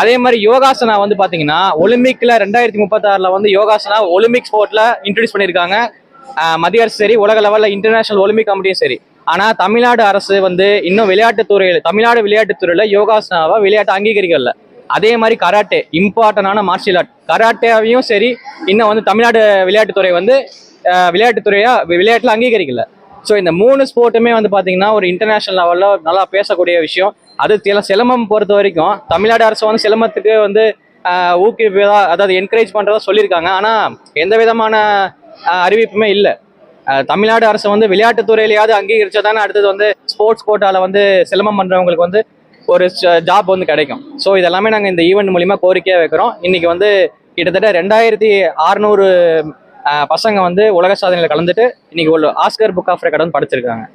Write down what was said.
அதே மாதிரி யோகாசனா வந்து பாத்தீங்கன்னா ஒலிம்பிக்ல ரெண்டாயிரத்தி முப்பத்தாறுல வந்து யோகாசனா ஒலிம்பிக் ஸ்போர்ட்ல இன்ட்ரடியூஸ் பண்ணியிருக்காங்க. மத்திய அரசு சரி உலக லெவலில் இன்டர்நேஷனல் ஒலிம்பிக் கமிட்டியும் சரி. ஆனால் தமிழ்நாடு அரசு வந்து இன்னும் விளையாட்டு துறையில் தமிழ்நாடு விளையாட்டுத்துறையில் யோகாசனாவை விளையாட்டு அங்கீகரிக்கல. அதே மாதிரி கராட்டே இம்பார்ட்டண்டான மார்ஷியல் ஆர்ட் கராட்டேவையும் சரி இன்னும் வந்து தமிழ்நாடு விளையாட்டுத்துறை வந்து விளையாட்டுத்துறையாக விளையாட்டில் விளையாட்டுல அங்கீகரிக்கல. ஸோ இந்த மூணு ஸ்போர்ட்டுமே வந்து பார்த்தீங்கன்னா ஒரு இன்டர்நேஷனல் லெவலில் நல்லா பேசக்கூடிய விஷயம். அது சில சிலம்பம் பொறுத்த வரைக்கும் தமிழ்நாடு அரசு வந்து சிலம்பத்துக்கு வந்து ஊக்குவிப்பதா அதாவது என்கரேஜ் பண்ணுறதா சொல்லியிருக்காங்க. ஆனால் எந்த விதமான அறிவிப்புமே இல்லை. தமிழ்நாடு அரசு வந்து விளையாட்டுத்துறையிலையாவது அங்கீகரிச்சா தானே அடுத்தது வந்து ஸ்போர்ட்ஸ் கோட்டாவில் வந்து சிலம்பம் பண்ணுறவங்களுக்கு வந்து ஒரு ஜாப் வந்து கிடைக்கும். ஸோ இதெல்லாமே நாங்கள் இந்த ஈவெண்ட் மூலிமா கோரிக்கையாக வைக்கிறோம். இன்றைக்கி வந்து கிட்டத்தட்ட ரெண்டாயிரத்தி அறுநூறு பசங்க வந்து உலக சாதனையில் கலந்துட்டு இன்னைக்கு ஆஸ்கர் புக் ஆஃப் ரெக்கார்ட் வந்து படிச்சிருக்காங்க.